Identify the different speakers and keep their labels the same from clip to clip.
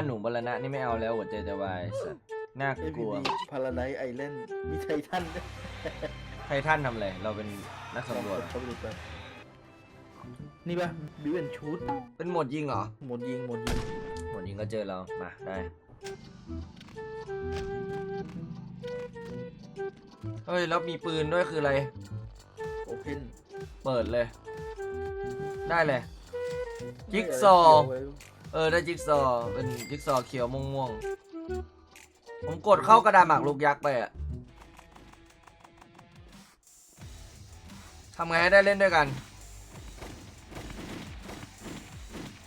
Speaker 1: บ้านหนูบรณะนี่ไม่เอาแล้วหัวใจจะวายสัตว์น่าก
Speaker 2: เอพี
Speaker 1: ลัว
Speaker 2: ดีพาราไดไอแลนด์มีไททันด้วย
Speaker 1: ไททันทำอะไร เราเป็นนัก
Speaker 2: ลอง
Speaker 1: สำรว
Speaker 2: ก
Speaker 1: จ
Speaker 2: ดเข้าไปดูกันนี่ปะบิวแอนชูด
Speaker 1: เป็นโหมดยิงเหรอ
Speaker 2: หมดยิงหมดยิง
Speaker 1: โหมดยิงก็เจอเรา มา ได้ เฮ้ย แล้วมีปืนด้วยคืออะไร
Speaker 2: โอเพน
Speaker 1: เปิดเลย ได้เลย จิ๊กซอว์ เออได้จิ๊กซอว์เป็นจิ๊กซอว์เขียวม่วงๆผมกดเข้ากระดาษหมากลูกยักษ์ไปอะทำไงให้ได้เล่นด้วยกัน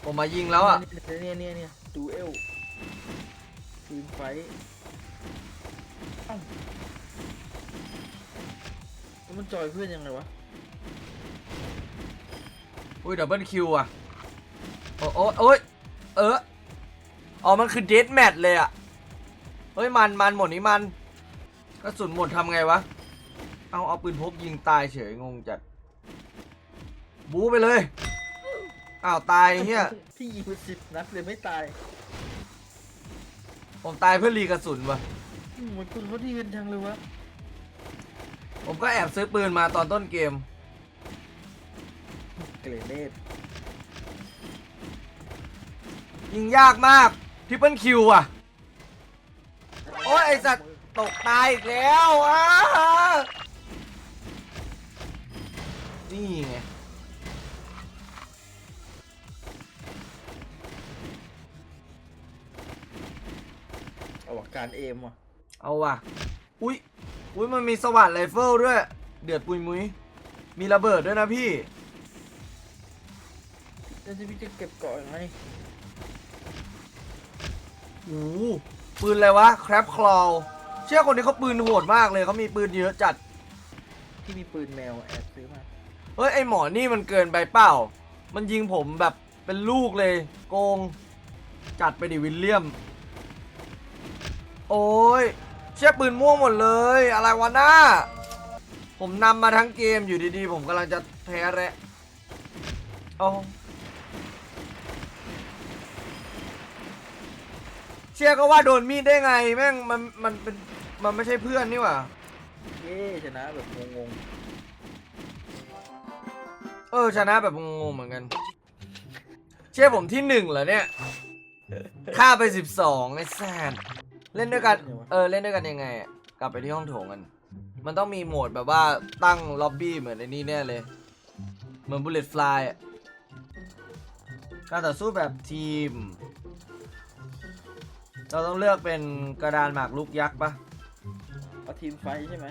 Speaker 1: ผมมายิงแล้วอะ
Speaker 2: เนี่ยเนี่ยเนี่ยดูเอลทีมไฟท์เอ้าแล้วมันจอยเพื่อนยังไงวะ
Speaker 1: อุ้ยดับเบิลคิวอะโอ้โอ้โอ้ย เอออ๋อมันคือเด a แมทเลยอะเฮ้ยมันมันหมดนี้มันกระสุนหมดทำไงวะ เอาเอาปืนพกยิงตายเฉยงงจัด บูไปเลย อ้าวตายเฮีย
Speaker 2: พี่ยิงไปสิบนัดเลยไม่ตาย
Speaker 1: ผมตายเพื่อรีกระสุนวะ
Speaker 2: อืมมันคุณเขาดีกันจังเลยวะ
Speaker 1: ผมก็แอบซื้อปืนมาตอนต้นเกม
Speaker 2: เกรเนต
Speaker 1: ยิงยากมากทิปเปิลคิวอะ โอ้ยไอสัตว์ตกตายอีกแล้วอะนี่ไง
Speaker 2: เอาอาการเอมว่ะ
Speaker 1: เอาว่ะ อุ้ยอุ้ยมันมีสวัสดไรเฟิลด้วย เดือดปุยมุ้ยมีระเบิดด้วยนะพี่
Speaker 2: แล้วจะพี่จะเก็บเกาะยังไง
Speaker 1: โอ้โหปืนอะไรวะแครปคลอเชื่อคนนี้เขาปืนโหดมากเลยเขามีปืนเยอะจัด
Speaker 2: ที่มีปืนแมวแอบซื้อมา
Speaker 1: เฮ้ยไอหมอนี่มันเกินไปเปล่า มันยิงผมแบบเป็นลูกเลย โกง จัดไปดิวิลเลียม โอ้ยเชี่ยปืนม่วงหมดเลย อะไรวะหน้า ผมนำมาทั้งเกมอยู่ดีๆ ผมกำลังจะแพ้แระเอ เชี่ยก็ว่าโดนมีดได้ไงแม่งมันมันเป็นมันไม่ใช่เพื่อนนี่หว่า
Speaker 2: เย้ชนะแบบงง
Speaker 1: เออชนะแบบงงๆเหมือนกัน เชื่อผมที่หนึ่งเหรอเนี่ยฆ่าไปสิบสองไอ้แซนเล่นด้วยกันเออเล่นด้วยกันยังไงอะกลับไปที่ห้องโถงกัน มันต้องมีโหมดแบบว่าตั้งล็อบบี้เหมือนไอ้นี่แน่เลย เหมือนบุลเลตฟลายการต่อสู้แบบทีม เราต้องเลือกเป็นกระดานหมากรุกยักษ์ปะ
Speaker 2: ๆเอาทีมไฟท์ใช่ไหม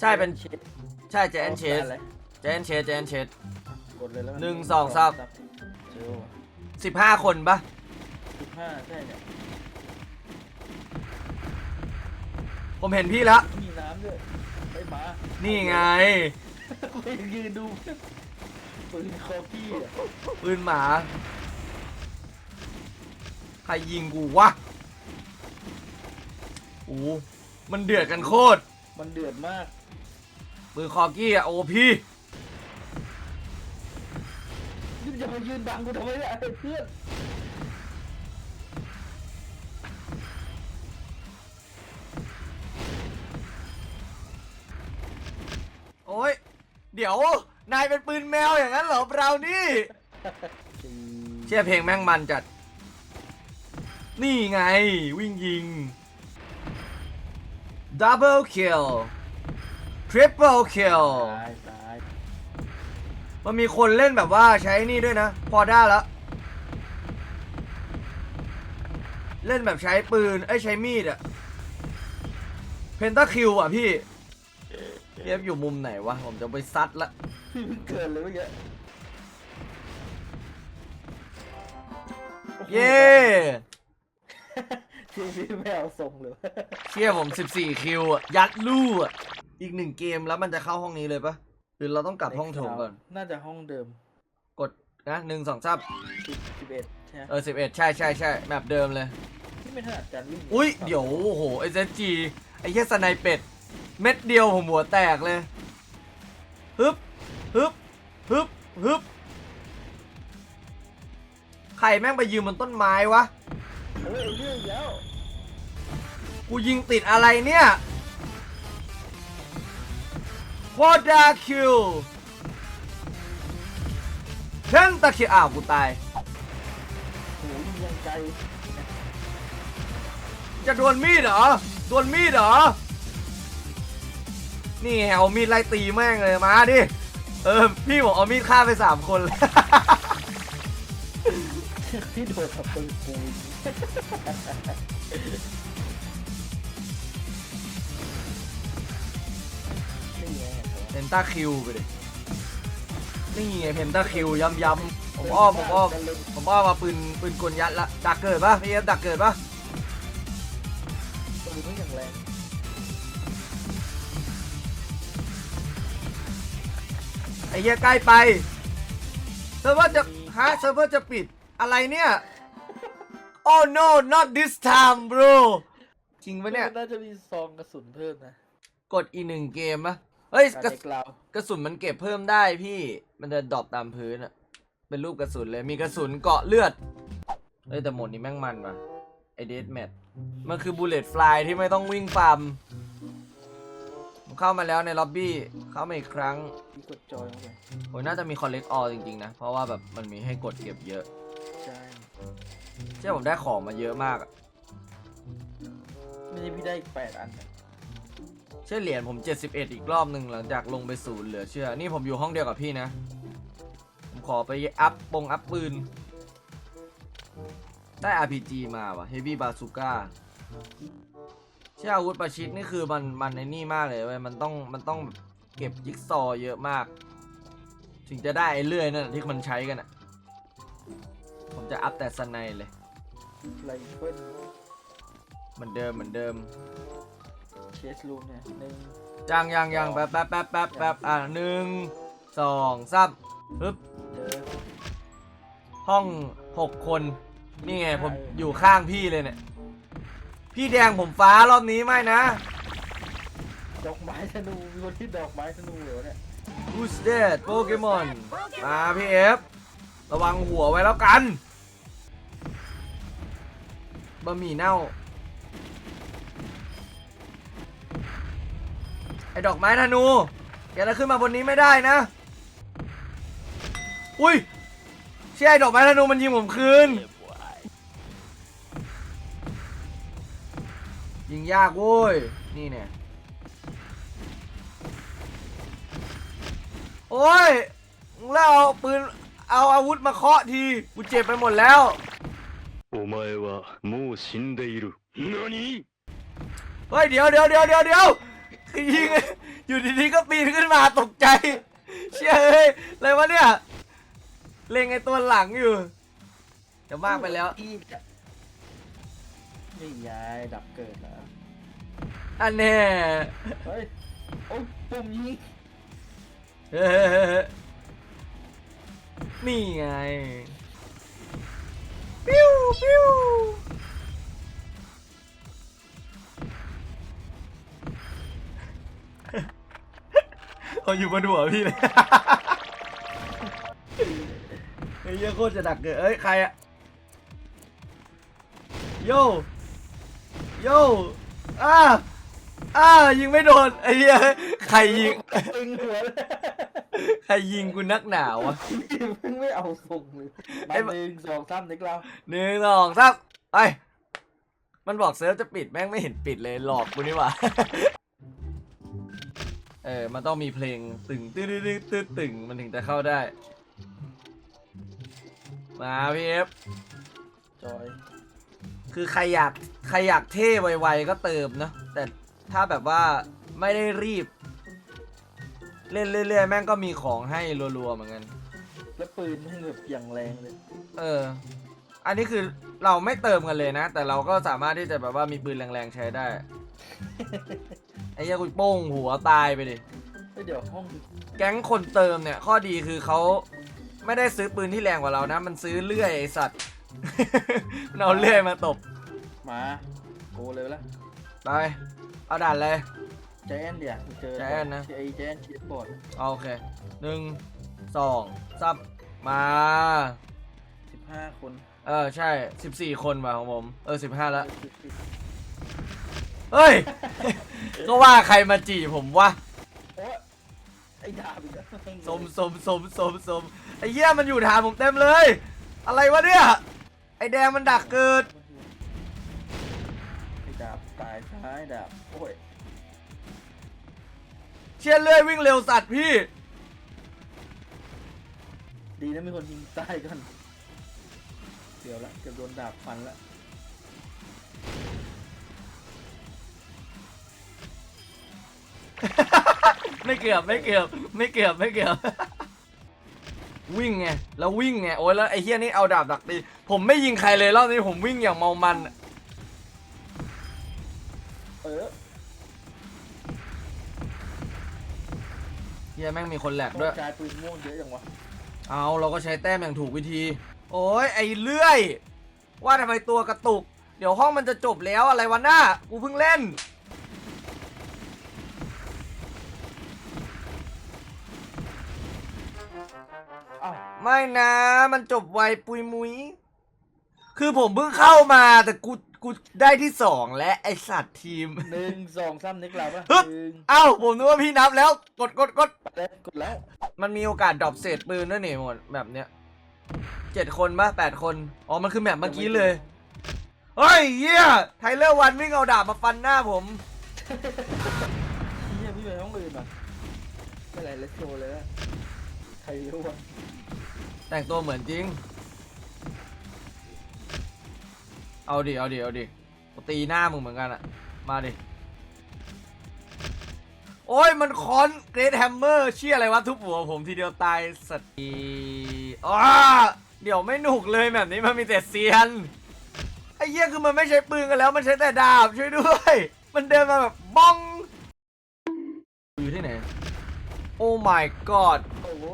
Speaker 1: ใช่เป็น
Speaker 2: เชด
Speaker 1: ใช่เจนเชส
Speaker 2: อะไร
Speaker 1: เจนเชสเจนเชส
Speaker 2: กดเลยแล้วกั
Speaker 1: หนึ่งสองสาม
Speaker 2: เจอ
Speaker 1: สิบห้าคนปะ
Speaker 2: สิบห้าใช่เนี่ย
Speaker 1: ผมเห็นพี่แล้ว
Speaker 2: มีน้ำด้วยไปหมา
Speaker 1: นี่ไง
Speaker 2: ไปยืนดูปืนคอกี้อะ
Speaker 1: ปืนหมา ใครยิงกูวะโอ้มันเดือดกันโคตร
Speaker 2: มันเดือดมาก
Speaker 1: ปืนคอกี้อะโอพี่
Speaker 2: นี่มันจะมายืนบังกูทำไมเนี่ยไอ้เพื่อน
Speaker 1: โอ้ย เดี๋ยว นายเป็นปืนแมวอย่างนั้นเหรอเรานี่
Speaker 2: สี่
Speaker 1: เชื่อเพลงแม่งมันจัด นี่ไงวิ่งยิง Double kill Triple kill
Speaker 2: ตายตาย
Speaker 1: มันมีคนเล่นแบบว่าใช้นี่ด้วยนะ พอได้แล้ว เล่นแบบใช้ปืน เอ้ย ใช้มีดอะเพนตาคิวอะพี่เทียบอยู่มุมไหนวะ ผมจะไปซัดละ
Speaker 2: พี่เพิ่งเกินเลยเมื่อกี้โอ้โห
Speaker 1: เย้
Speaker 2: ทีพี่แมวส่งเลย
Speaker 1: เชี่ยผม 14 คิวอะยัดลู่อะอีกหนึ่งเกมแล้วมันจะเข้าห้องนี้เลยปะหรือเราต้องกลับห้องโถงก่อน
Speaker 2: น่าจะห้องเดิม
Speaker 1: กดนะหนึ่งสองสาม
Speaker 2: สิบสิบเอ็ดใช่ไหม
Speaker 1: เออสิบเอ็ดใช่ใช่ใช่แมปเดิมเลย
Speaker 2: ที่ไม่ถนัดการวิ่ง
Speaker 1: อุ้ยเดี๋ยวโอ้โหไอเซจีไอแค่สไนเป็ด เม็ดเดียวผมหัวแตกเลยฮึบฮึบฮึบฮึบใครแม่งไปยืมบนต้นไม้วะ
Speaker 2: เฮ้ยเรื่องอีกแล้ว
Speaker 1: กูยิงติดอะไรเนี่ยโคดาคิวเพนตาคิวอ้าวกูตาย
Speaker 2: โหยังไกล
Speaker 1: จะดวลมีดเหรอดวลมีดเหรอ นี่เอามีดไล่ตีแม่งเลยมาดิ เออ พี่บอกเอามีดฆ่าไปสามคนเลย
Speaker 2: ที่โดนกับปืนกูนี่ไง
Speaker 1: เพนตาคิวไปดินี่ไงเพนตาคิวย้ำย้ำๆผมอ้อมผมอ้อมผมอ้อมมาปืนปืนกลยัดละดักเกิดปะพี่เอฟดักเกิดปะ
Speaker 2: ปืนไม่อย่างแรง
Speaker 1: ไอ้เหี้ยใกล้ไปเซิร์ฟเวอร์จะฮะเซิร์ฟเวอร์จะปิด อะไรเนี่ย Oh no not this time bro จริงปะเนี่ย
Speaker 2: น่าจะมีซองกระสุนเพิ่มนะ
Speaker 1: กดอีกหนึ่งเกมปะเฮ้ย
Speaker 2: การ
Speaker 1: กระ
Speaker 2: เด็กเรา
Speaker 1: กระสุนมันเก็บเพิ่มได้พี่ มันจะดรอปตามพื้นอะเป็นรูปกระสุนเลย มีกระสุนเกาะเลือด เฮ้ยแต่โหมดนี้แม่งมันว่ะไอเดสแมทมันคือบูเลตฟลายที่ไม่ต้องวิ่งฟาร์มผมเข้ามาแล้วในล็อบบี้ เข้ามาอีกครั้ง
Speaker 2: ที่กดจอยเข้าไป
Speaker 1: โอ้ยน่าจะมีคอลเลกออจริงๆนะ เพราะว่าแบบมันมีให้กดเก็บเยอะ
Speaker 2: ใช่
Speaker 1: เชื่อผมได้ของมาเยอะมากอะ
Speaker 2: ไม่ใช่พี่ได้อีกแปดอันนะ
Speaker 1: เชื่อเหรียญผม 71 อีกรอบหนึ่งหลังจากลงไปศูนย์เหลือเชื่อ นี่ผมอยู่ห้องเดียวกับพี่นะ ผมขอไปอัพปงอัพปืน ได้ RPG มาว่ะ Heavy Bazooka เชื่ออาวุธประชิดนี่คือมันมันในนี่มากเลยเว้ยมันต้องมันต้องแบบเก็บจิ๊กซอว์เยอะมาก ถึงจะได้ไอ้เลื่อยนั่นนะที่มันใช้กันอะผมจะอัพแต่สไนเลย
Speaker 2: ไรเฟิล
Speaker 1: เหมือนเดิมเหมือนเดิม
Speaker 2: เชสรูมเนี่ยหนึ่ง
Speaker 1: ยังยังยังแป๊บแป๊บแป๊บแป๊บแป๊บอะหนึ่งสองสามปึ๊บ
Speaker 2: เจอ
Speaker 1: ห้องหกคน นี่ไงผมอยู่ข้างพี่เลยเนี่ย พี่แดงผมฟ้ารอบนี้ไม่นะ
Speaker 2: ดอกไม้ธนูมีคนที่ดอกไม้ธนูเหรอเนี่ย
Speaker 1: Who's that Pokemon มาพี่เอฟระวังหัวไว้แล้วกัน บะหมี่เน่า ไอ้ดอกไม้ธนู แกจะขึ้นมาบนนี้ไม่ได้นะ อุ้ยเชี่ยไอ้ดอกไม้ธนูมันยิงผมคืน ยิงยากโว้ย นี่เนี่ย โอ้ยแล้วเอาปืน เอาอาวุธมาเคาะที กูเจ็บไปหมดแล้ว
Speaker 3: 前はもう死んでいる。何
Speaker 1: เฮ้ย เดี๋ยวเดี๋ยวเดี๋ยวเดี๋ยวเดี๋ยวยิง อยู่ดีๆก็ปีนขึ้นมาตกใจ เชี่ยเอ้ย อะไรวะเนี่ย เล็งไอ้ตัวหลังอยู่จะมากไปแล้ว
Speaker 2: อีกอะนี่ยายดับเกิดแล้ว
Speaker 1: อันแน่
Speaker 2: เฮ้ย โอ้ยปุ่มยิง
Speaker 1: เฮ้ยนี่ไง ปิ้วปิ้วเขาอยู่บนหัวพี่เลยเฮ้ยเหี้ยโคตรจะดักเกิดเอ้ย ใครอะโยโยอ้าอ้ายิงไม่โดนไอ้เหี้ยใครยิง
Speaker 2: ตึงหัวเลย
Speaker 1: ใค รยิงกูนักหนาวะ
Speaker 2: เพิ่งไม่เอาส่งเลย
Speaker 1: ไอ้
Speaker 2: มา
Speaker 1: บะ
Speaker 2: หนึ่งสองสามเด็กเรา
Speaker 1: หนึ่งสองสามไปมันบอกเซิร์ฟจะปิดแม่งไม่เห็นปิดเลยหลอกกูนี่หว่า เออ มันต้องมีเพลงตึงตื้อตื้อตื้อตึงมันถึงจะเข้าได้ มาพี่เอฟ
Speaker 2: จอย
Speaker 1: คือใครอยากใครอยากเท่ไวๆก็เติมนะแต่ถ้าแบบว่าไม่ได้รีบ เล่นเรื่อยๆแม่งก็มีของให้รัวๆเหมือนกัน
Speaker 2: แล้วปืนให้แบบอย่างแรงเลย
Speaker 1: เออ อันนี้คือเราไม่เติมกันเลยนะ แต่เราก็สามารถที่จะแบบว่ามีปืนแรงๆใช้ได้ ไอ้เหี้ยกูโป้งหัวตายไปดิ
Speaker 2: เฮ้ยเดี๋ยวห้อง
Speaker 1: แก๊งคนเติมเนี่ย ข้อดีคือเขาไม่ได้ซื้อปืนที่แรงกว่าเรานะ มันซื้อเลื่อยไอสัตว์ มันเอาเลื่อยมาตบ
Speaker 2: มาโกเลยละ
Speaker 1: ไป เอาด่านเลย
Speaker 2: แจนเดี๋ยวเจอ
Speaker 1: แจนนะ
Speaker 2: ไอ้แจนชีสบอร์ด
Speaker 1: เอาโอเคหนึ่งสองสามมา
Speaker 2: สิบห้าคน
Speaker 1: เออ ใช่ 14 คนว่ะของผม เออ 15แล้วเฮ้ย ก็ว่าใครมาจีบผมวะ
Speaker 2: โอ้ไอ้ดาบอีกแล้ว
Speaker 1: สมสมสมสมสมไอ้เหี้ยมันอยู่ฐานผมเต็มเลย อะไรวะเนี่ย ไอ้แดงมันดักเกิด
Speaker 2: ไอ้ดาบตายซ้ายดาบโอ้ย
Speaker 1: เชี่ยเลื่อยวิ่งเร็วสัตว์พี่
Speaker 2: ดีนะมีคนยิงใต้กันเดี๋ยวละเกือบโดนดาบฟันละ
Speaker 1: ไม่เกือบไม่เกือบไม่เกือบไม่เกือบวิ่งไงแล้ววิ่งไงโอ้ยแล้วไอ้เฮียนี่เอาดาบดักตีผมไม่ยิงใครเลยรอบนี้ผมวิ่งอย่างเมามันอะ
Speaker 2: เออ
Speaker 1: ฮียแม่งมีคนแหลก
Speaker 2: ต้อ
Speaker 1: ด้วย
Speaker 2: งกายปืนม่วงเยอะจังวะ
Speaker 1: เอาเราก็ใช้แต้มอย่างถูกวิธี โอ้ยไอ้เลื่อย ว่าทำไมตัวกระตุก เดี๋ยวห้องมันจะจบแล้วอะไรวะหน้า กูเพิ่งเล่น
Speaker 2: อ้าว
Speaker 1: ไม่นะ มันจบไวปุยมุย คือผมเพิ่งเข้ามาแต่กู กูได้ที่สองและไอสัตว์ทีม
Speaker 2: หนึ่งสองสามนึกเราปะ
Speaker 1: ฮึบ
Speaker 2: หนึ่ง
Speaker 1: เอ้าผมนึกว่าพี่นับแล้วกดกดกด
Speaker 2: ไปแล้วกดแล้ว
Speaker 1: มันมีโอกาสดรอปเศษปืนด้วยนี่หมดแบบเนี้ยเจ็ดคนปะแปดคน อ๋อ มันคือแบบเมื่อกี้เลย เฮ้ยเหี้ยไทเลอร์วันวิ่งเอาดาบมาฟันหน้าผม
Speaker 2: พี่พี่ไปห้องอื่นป่ะไม่เป็นไรเลสโชเลยนะใครรู้วะ
Speaker 1: แต่งตัวเหมือนจริง เอาดิ เอาดิ เอาดิกูตีหน้ามึงเหมือนกันอะมาดิ โอ้ยมันคอนเกรทแฮมเมอร์เชี่ยอะไรวะทุบหัวผมทีเดียวตายสัตว์อีอ้าเดี๋ยวไม่หนุกเลยแบบนี้มันมีแต่เซียน ไอ้เหี้ยคือมันไม่ใช้ปืนกันแล้วมันใช้แต่ดาบช่วยด้วย มันเดินมาแบบบ้อง อยู่ที่ไหน โอ้ my god
Speaker 2: โอ้โห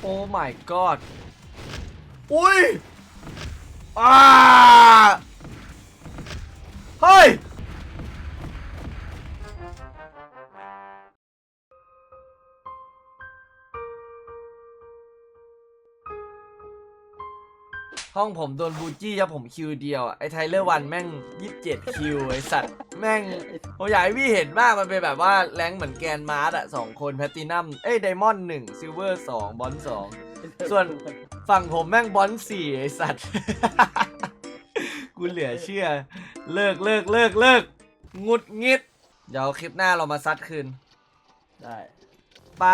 Speaker 1: โอ้ my god อุ้ยอ่า เฮ้ยห้องผมโดนบูจี้ครับผมคิวเดียวอะไอ้ไทเลอร์วันแม่ง 27 คิว ไอ้สัตว์ แม่งผมอยากให้พี่เห็นมากมันเป็นแบบว่าแรงเหมือนแกนมาร์อะสองคนแพตตินัมเอ้ยไดมอนด์หนึ่งซิลเวอร์สองบอลสองส่วนฝั่งผมแม่งบอลสี่ไอ้สัตว์ กูเหลือเชื่อ เลิกเลิกเลิกเลิกงุดงิด เดี๋ยวคลิปหน้าเรามาซัดคืน
Speaker 2: ได้
Speaker 1: ไป